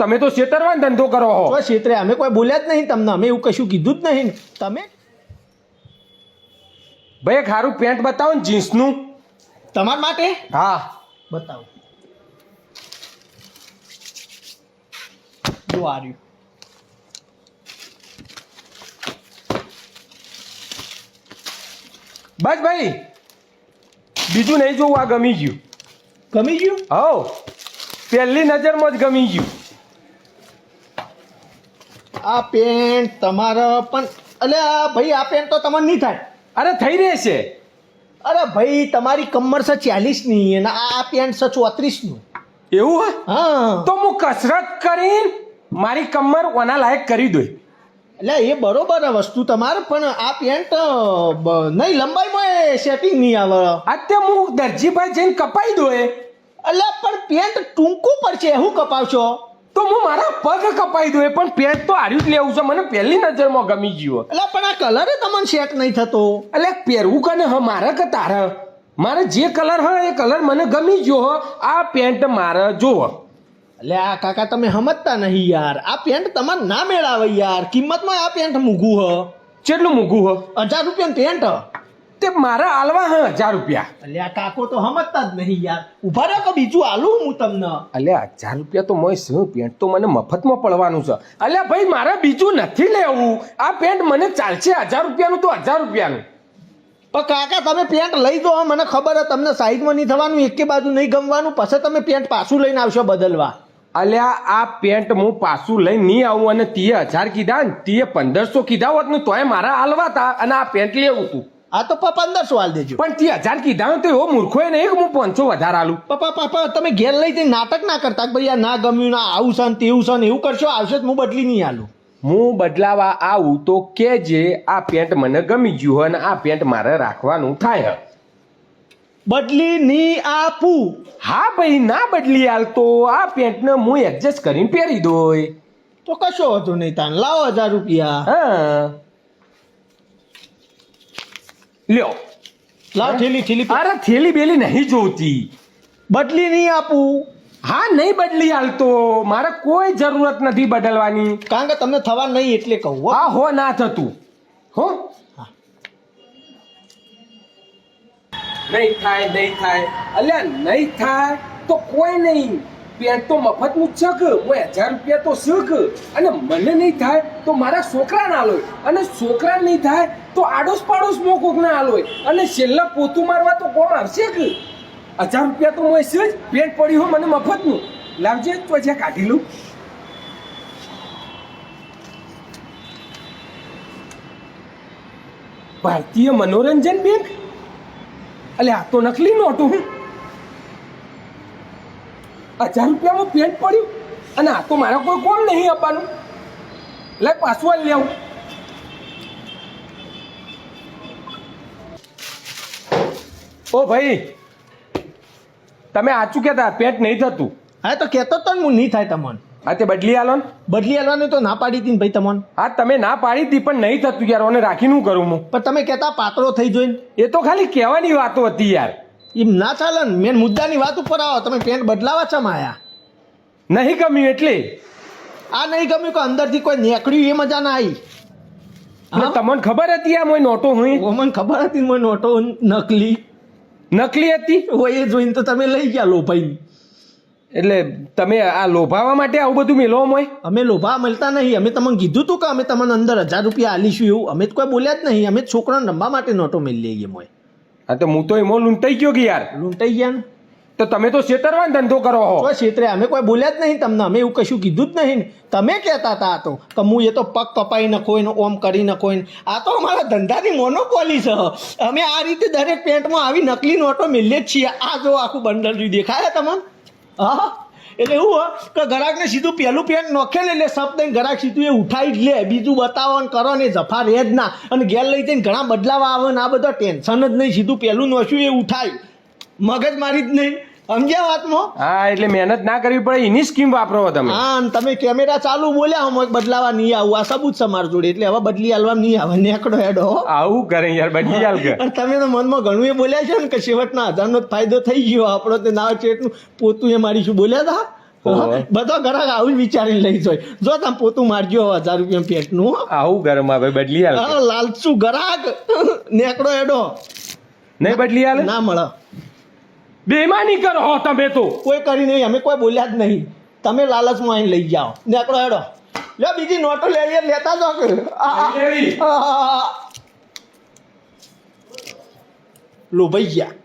તમે તો છેતરવાનો ધંધો કરો છો તો અમે કોઈ બોલ્યા જ નહીં તમને. અમે એવું કશું કીધું જ નહીં. તમે? ભાઈ એક સારું પેન્ટ બતાવો ને જીન્સનું. તમારા માટે? હા. બતાવો. જો આ રહ્યું. બસ ભાઈ બીજું નહીં જોવું આ ગમી ગયું. ગમી ગયું? હો પહેલી નજરમાં જ ગમી ગયું. આ પેન્ટ તમારા પણ. અલે ભાઈ આ પેન્ટ તો તમને નહીં થાય. અરે થઈ રહેશે. અરે ભાઈ તમારી કમર છે ચાલીસની અને આ પેન્ટ છે ચોત્રીસનું. એવું હા? હા. તો હું કસરત કરી મારી કમર ઓના લાયક કરી દો એટલે એ બરોબર વસ્તુ તમારે પણ આ પેન્ટ નહીં લંબાઈમાં સેટિંગ નહીં આવે. અત્યારે હું દરજીભાઈ જઈને કપાઈ દો એટલે પણ પેન્ટ ટૂંકું પડશે શું કપાવશો? તો હું મારા પગ કપાઈ દઉં એ પણ પેન્ટ તો આર્યું જ લેવું છે. મને પહેલી નજરમાં ગમી ગયો એટલે પણ આ કલર તમને સેટ નહીં થતો. એટલે પહેરવું કને? હ મારે કે તારે? મારે જે કલર હોય એ કલર મને ગમી ગયો હ આ પેન્ટ મારે જોવો એટલે આ કાકા તમે સમજતા નહીં યાર. આ પેન્ટ તમારે ના મેળાવે યાર. કિંમતમાં આ પેન્ટ મૂઘું હ. કેટલું મૂકું હ? હજાર રૂપિયાનું પેન્ટ હ. તે મારા આલવા હા હજાર રૂપિયા. અલ્યા કાકો તો સમજતા જ નહીં યાર. ઊભા રહો કે બીજું આલું હું તમને? અલ્યા હજાર રૂપિયા તો મોય શું? પેન્ટ તો મને મફતમાં પડવાનું છે. અલ્યા ભાઈ મારે બીજું નથી લેવું. આ પેન્ટ મને ચાલશે હજાર રૂપિયાનું તો હજાર રૂપિયાનું. પણ કાકા તમે પેન્ટ લઈ દો મને ખબર હે તમને સાઈઝમાં નહીં થવાનું એકે બાજુ નહીં ગમવાનું પછી તમે પેન્ટ પાછું લઈને આવશો બદલવા. અલ્યા આ પેન્ટ હું પાછું લઈને નહીં આવું અને તીએ હજાર કીધા ને તીએ પંદરસો કીધા હોત ને તોય મારા હાલવા હતા અને આ પેન્ટ લેવું તું. આ તો પપ્પા પંદરસો હાલ દેજો. પણ તે હજાર કીધા તો એવો મૂર્ખો નહીં કે હું પાંચસો વધારે આલું. પપ્પા પપ્પા તમે ઘેર લઈ જઈને નાટક ના કરતા કે ભાઈ આ ના ગમ્યું ના આવું છે ને તેવું છે ને એવું કરશો આવશે તો હું બદલી નહીં આલું. હું બદલાવા આવું તો કે જે આ પેન્ટ મને ગમી ગયું હોય અને આ પેન્ટ મારે રાખવાનું થાય. હે. બદલી નહીં આપું. હા ભાઈ ના બદલી હાલ તો આ પેન્ટને હું એડજસ્ટ કરીને પહેરી દોય. તો કશો હતો નહીં તાન. લાવો હજાર રૂપિયા. હા. લ્યો. લાવ થેલી થેલી અરે થેલી બેલી નહીં જોતી. બદલી નહીં આપું. હા નહીં બદલી હાલતો. મારે કોઈ જરૂરત નથી બદલવાની. કારણ કે તમને થવા નહીં એટલે કહું હા હો ના થતું. હો? હા. નહીં થાય નહીં થાય. અલ્યા નહીં થાય તો કોઈ નહીં. પેન્ટ તો મફતનું જ છે હું હજાર રૂપિયા તો શીખ અને મને નહીં થાય તો મારા છોકરાને આલોય. અને છોકરા નહીં થાય તો આડોશ પાડોશ મો કોકને આલોય. અને છેલ્લા પોતું મારવા તો કોણ આવશે કે? હજાર રૂપિયા તો હું જ. પેન્ટ પડી હોય મને મફતનું. લાવજે તો જ્યાં કાઢી લઉં. ભારતીય મનોરંજન બેંક? એટલે આ તો નકલી નોટું, હું હજાર રૂપિયામાં પેન્ટ પડ્યું અને આ તો મારા કોઈ કોમ નહીં આપવાનું. લે પાછું લેવું. ઓ ભાઈ તમે આચું કહેતા પેટ નહીં થતું. હા તો કહેતો તો હું નહીં થાય તમને. હા તે બદલી આલો ને. બદલી આલવાનું તો ના પાડી હતી ને ભાઈ તમને. હા તમે ના પાડી હતી પણ નહીં થતું યાર ઓને રાખીને હું કરું હું? પણ તમે કહેતા પાતળો થઈ જોઈને. એ તો ખાલી કહેવાની વાતો હતી યાર. એમ ના ચાલે ને મેન મુદ્દાની વાત ઉપર આવો. તમે પેન્ટ બદલાવા ચમ આયા નહીં ગમ્યું એટલે. આ નહીં ગમ્યું કે અંદરથી કોઈ નીકળ્યું એ મજા ના આવી? તમને ખબર હતી આ મોય નોટો હું મને ખબર હતી મોય નોટો નકલી. નકલી હતી? હોય એ જોઈને તો તમે લઈ ગયા લોભાઈ. એટલે તમે આ લોભાવા માટે આવું બધું મેલો મોય અમે લોભા મળતા નહીં. અમે તમને કીધું તું કે અમે તમને અંદર હજાર રૂપિયા આલીશું એવું. અમે તો કોઈ બોલ્યા જ નહીં. અમે છોકરાને રમવા માટે નોટો મેળ લઈએ મોય હા તો હું તો એમાં લૂંટાઈ ગયો કે યાર? લૂંટાઈ ગયા ને? તો તમે તો છેતરવાનો ધંધો કરો હો. તો ક્ષેત્રે અમે કોઈ બોલ્યા જ નહીં તમને. અમે એવું કશું કીધું જ નહીં તમે કહેતા હતા આ તો કે હું એ તો પગ કપાઈ નખો ને ઓમ કરી નખો ને. આ તો અમારા ધંધાની મોનોપોલી છે. અમે આ રીતે દરેક પેન્ટમાં આવી નકલી નોટો મેલીએ જ છીએ. આ જો આખું બંડલ દેખાય તમને? હા? એટલે એવું કે ગ્રાહકને સીધું પહેલું પેન નોખે ને એટલે શબ્દ ગ્રાહક સીધું એ ઉઠાવી જ લે. બીજું બતાવો ને કરો ને જફા રહે જ ના. અને ઘેર લઈ જઈને ઘણા બદલાવા આવે ને આ બધા ટેન્શન જ નહીં. સીધું પહેલું નોખ્યું એ ઉઠાય. મગજ મારી જ નહીં. સમજ્યા વાતમાં? હા એટલે મહેનત ના કરવી પડે એની સ્કીમ વાપરો તમે. હા અને તમે કેમેરા ચાલુ બોલ્યા હમ બદલાવા નહીં આવું. આ સબૂત છે મારા જોડે એટલે હવે બદલી આલવા નહીં આવે નેકડો હેડો આવું કરે યાર બદલી હાલ કે તમે તો મનમાં ઘણું એ બોલ્યા છે ને કે છેવટના હજારનો ફાયદો થઈ ગયો આપણો તે ના ચેટનું પોતું એ મારી શું બોલ્યા હતા? બધો ગ્રાહક આવું વિચારીને લઈ જાય. જો તમે પોતું મારજો હજાર રૂપિયા પેટનું. આવું ગરમ આવે બદલી હાલ લાલચું ગ્રાહક નેકડો એડો નહીં બદલી હાલ ના મળે. બેમાની કરો તમે તો. કોઈ કરી નહીં અમે કોઈ બોલ્યા જ નહીં. તમે લાલચમાં આવીને લઈ જાઓ. નેકડો એડો લે બીજી નોટો લઈ લેતા જો. લોભાઈ ગયા.